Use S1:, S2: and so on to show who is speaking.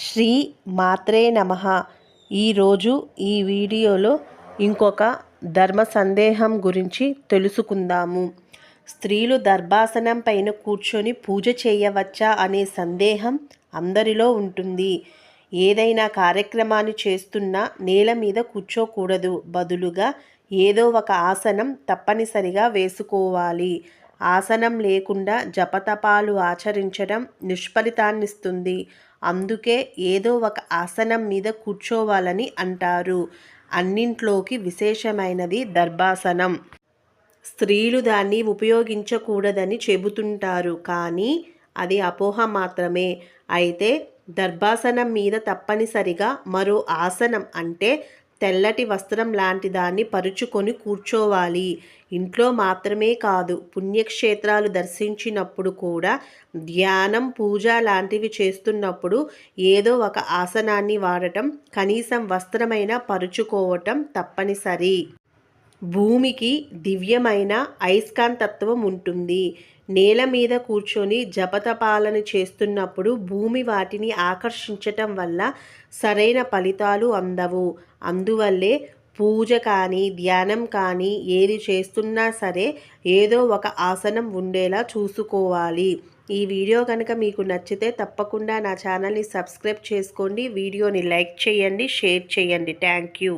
S1: శ్రీ మాత్రే నమ. ఈరోజు ఈ వీడియోలో ఇంకొక ధర్మ సందేహం గురించి తెలుసుకుందాము. స్త్రీలు దర్భాసనం పైన కూర్చొని పూజ చేయవచ్చా అనే సందేహం అందరిలో ఉంటుంది. ఏదైనా కార్యక్రమాన్ని చేస్తున్నా నేల మీద కూర్చోకూడదు. బదులుగా ఏదో ఒక ఆసనం తప్పనిసరిగా వేసుకోవాలి. ఆసనం లేకుండా జపతపాలు ఆచరించడం నిష్ఫలితాన్నిస్తుంది. అందుకే ఏదో ఒక ఆసనం మీద కూర్చోవాలని అంటారు. అన్నింట్లోకి విశేషమైనది దర్భాసనం. స్త్రీలు దాన్ని ఉపయోగించకూడదని చెబుతుంటారు. కానీ అది అపోహ మాత్రమే. అయితే దర్భాసనం మీద తప్పనిసరిగా మరో ఆసనం అంటే తెల్లటి వస్త్రం లాంటి దాన్ని పరుచుకొని కూర్చోవాలి. ఇంట్లో మాత్రమే కాదు పుణ్యక్షేత్రాలు దర్శించినప్పుడు కూడా ధ్యానం పూజ లాంటివి చేస్తున్నప్పుడు ఏదో ఒక ఆసనాన్ని వాడటం కనీసం వస్త్రమైన పరుచుకోవటం తప్పనిసరి. భూమికి దివ్యమైన అయస్కాంతత్వం ఉంటుంది నేల మీద కూర్చొని జపతపాలను చేస్తున్నప్పుడు భూమి వాటిని ఆకర్షించటం వల్ల సరైన ఫలితాలు అందవు. అందువల్లే పూజ కానీ ధ్యానం కానీ ఏది చేస్తున్నా సరే ఏదో ఒక ఆసనం ఉండేలా చూసుకోవాలి. ఈ వీడియో కనుక మీకు నచ్చితే తప్పకుండా నా ఛానల్ని సబ్స్క్రైబ్ చేసుకోండి. వీడియోని లైక్ చేయండి షేర్ చేయండి. Thank you.